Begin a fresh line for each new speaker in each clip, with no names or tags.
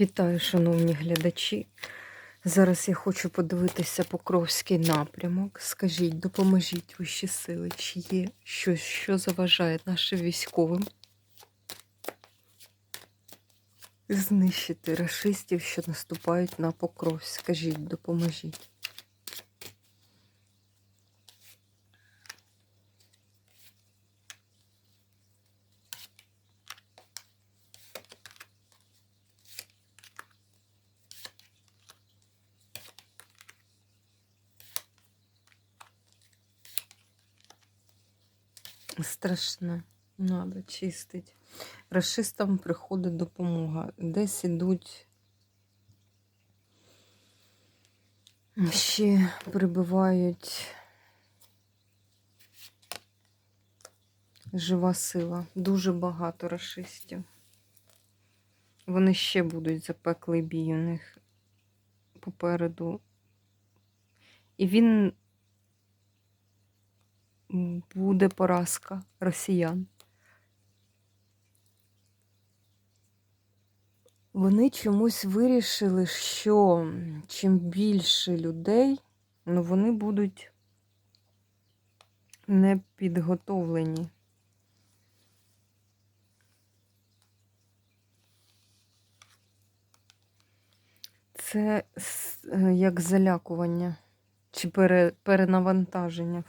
Вітаю, шановні глядачі. Зараз я хочу подивитися Покровський напрямок. Скажіть, допоможіть вищі сили, чи є щось, що заважає нашим військовим знищити рашистів, що наступають на Покровськ. Скажіть, допоможіть. Страшно. Надо чистить. Рашистам приходить допомога. Десь ідуть. Ще прибивають жива сила. Дуже багато рашистів. Вони ще будуть запеклий бій у них попереду. І він буде поразка росіян. Вони чомусь вирішили, що чим більше людей, ну вони будуть не підготовлені. Це е, як залякування чи пере, перенавантаження.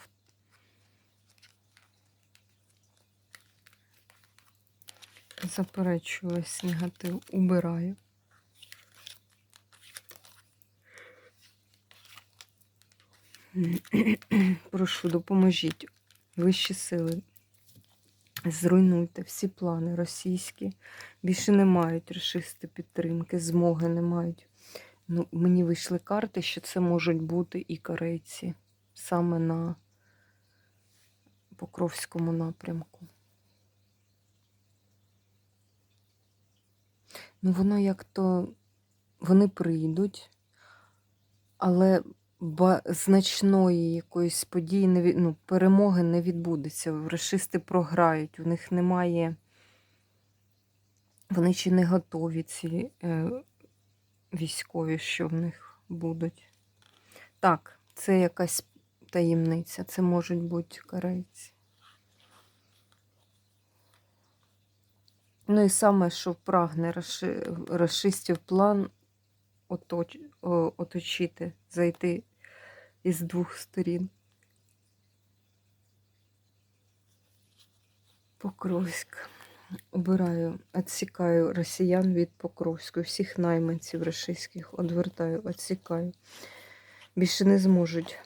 Заперечую весь негатив, убираю. Прошу, допоможіть. Вищі сили. Зруйнуйте всі плани російські. Більше не мають рашисти підтримки, змоги не мають. Ну, мені вийшли карти, що це можуть бути і корейці саме на Покровському напрямку. Ну, воно як то вони прийдуть, але значної якоїсь події не від... ну, перемоги не відбудеться. Рашисти програють, у них немає. Вони ще не готові ці е, військові, що в них будуть. Так, це якась таємниця, це можуть бути корейці. Ну і саме, що прагне рашистів план оточ... оточити, зайти із двох сторін. Покровськ. Обираю, відсікаю росіян від Покровської, всіх найманців рашистських одвертаю, відсікаю. Більше не зможуть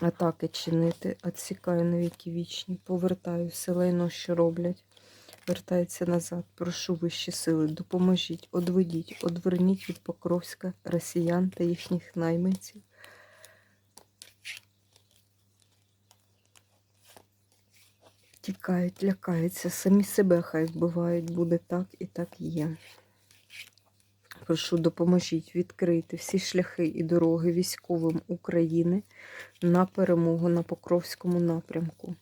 атаки чинити, відсікаю на віки вічні, повертаю все лайно, що роблять вертається назад. Прошу вищі сили, допоможіть, одведіть, одверніть від Покровська росіян та їхніх найманців. Тікають, лякаються, самі себе хай вбивають, буде так і так є. Прошу, допоможіть відкрити всі шляхи і дороги військовим України на перемогу на Покровському напрямку.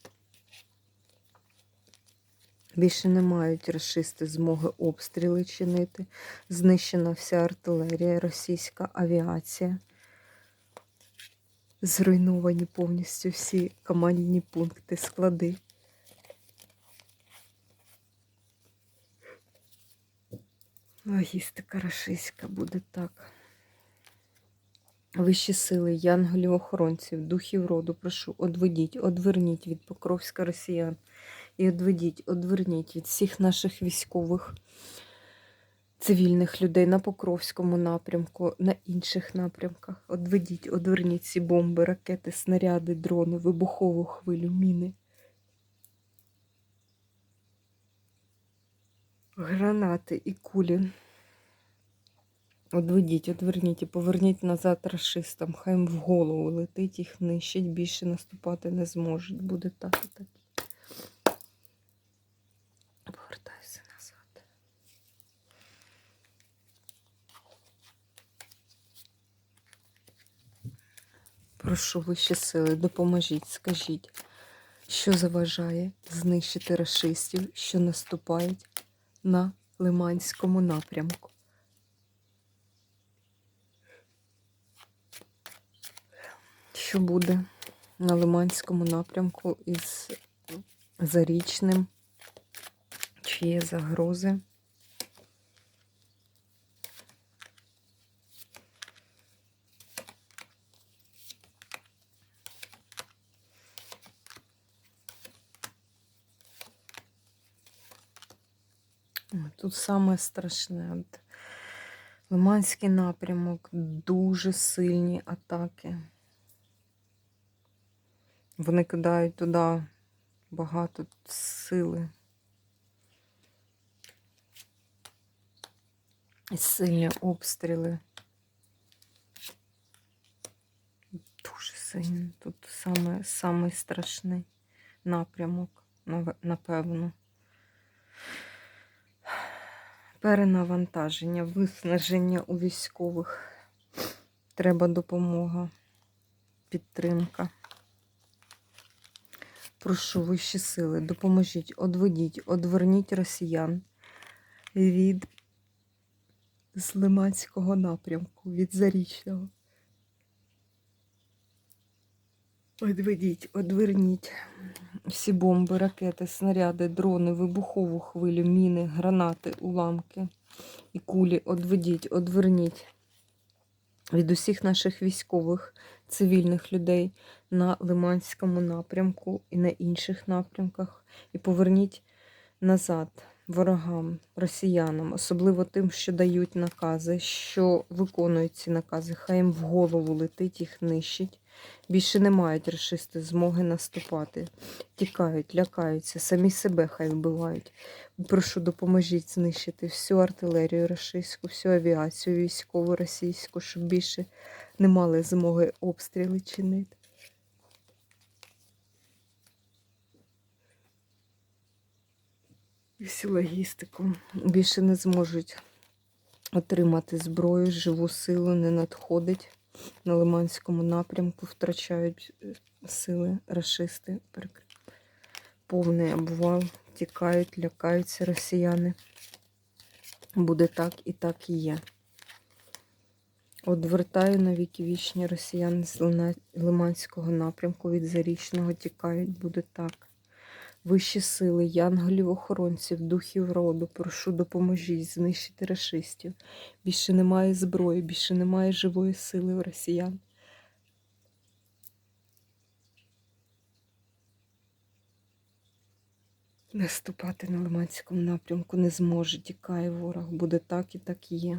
Більше не мають расисти змоги обстріли чинити. Знищена вся артилерія, російська авіація. Зруйновані повністю всі командні пункти, склади. Логістика рашистська буде так. Вищі сили, янголів охоронців, духів роду, прошу, одведіть, одверніть від Покровська росіян. І одведіть, одверніть від всіх наших військових цивільних людей на Покровському напрямку, на інших напрямках. Одведіть, одверніть ці бомби, ракети, снаряди, дрони, вибухову хвилю, міни. Гранати і кулі. Одведіть, одверніть і поверніть назад рашистам. Хай в голову летить, їх нищить, більше наступати не зможуть. Буде так і так. Повертайся назад. Прошу вищі сили, допоможіть, скажіть, що заважає знищити рашистів, що наступають на Лиманському напрямку. Що буде на Лиманському напрямку із Зарічним? Чи є загрози? Тут саме страшне. Лиманський напрямок, дуже сильні атаки. Вони кидають туди багато сили. І сильні обстріли. Дуже сильні. Тут саме, самий страшний напрямок, напевно. Перенавантаження, виснаження у військових. Треба допомога, підтримка. Прошу вищі сили, допоможіть, одведіть, одверніть росіян від з Лиманського напрямку, від Зарічного. Одведіть, одверніть всі бомби, ракети, снаряди, дрони, вибухову хвилю, міни, гранати, уламки і кулі. Одведіть, одверніть від усіх наших військових, цивільних людей на Лиманському напрямку і на інших напрямках. І поверніть назад ворогам, росіянам, особливо тим, що дають накази, що виконують ці накази. Хай їм в голову летить, їх нищить. Більше не мають расисти змоги наступати. Тікають, лякаються, самі себе хай вбивають. Прошу, допоможіть знищити всю артилерію рашистську, всю авіацію військову російську, щоб більше не мали змоги обстріли чинити. І всю логістику більше не зможуть отримати зброю, живу силу не надходить на Лиманському напрямку, втрачають е, сили рашисти. Перек- Повний обвал, тікають, лякаються росіяни. Буде так і так і є. Одвертаю на віки вічні росіяни з Лиманського напрямку від Зарічного тікають, буде так. Вищі сили, янголів, охоронців, духів роду, прошу, допоможіть знищити рашистів. Більше немає зброї, більше немає живої сили у росіян. Наступати на Лиманському напрямку не зможе, тікає ворог. Буде так і так і є.